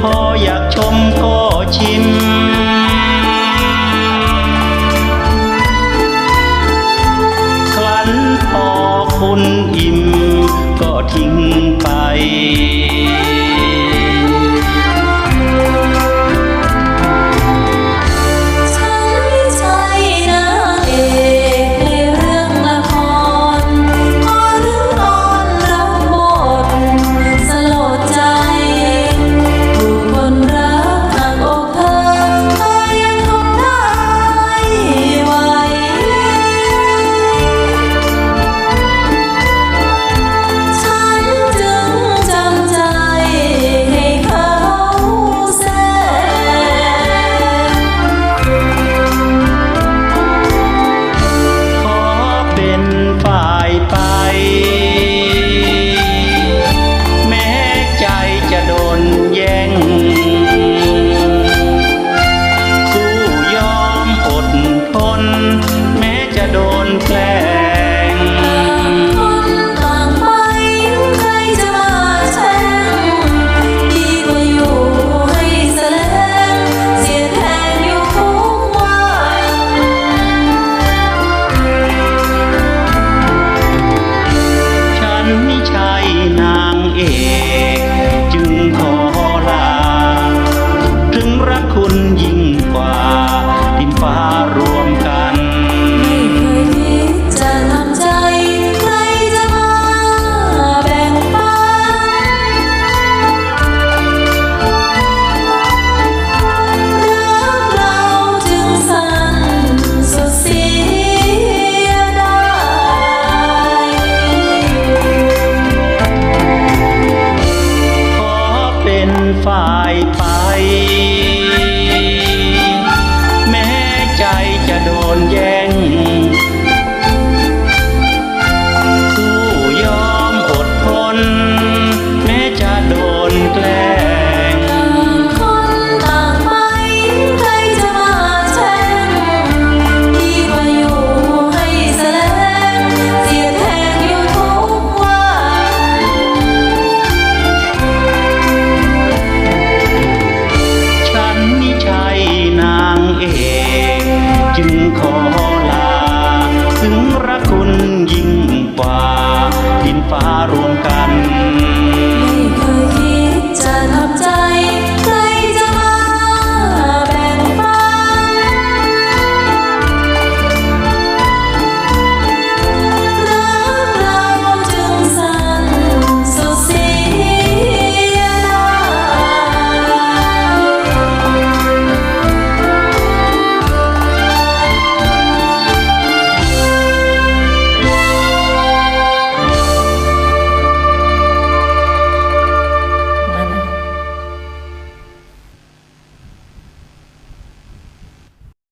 พออยากชมก็ชิมคลั้นพอคุณอิ่มก็ทิ้งไป ฝ่ายไป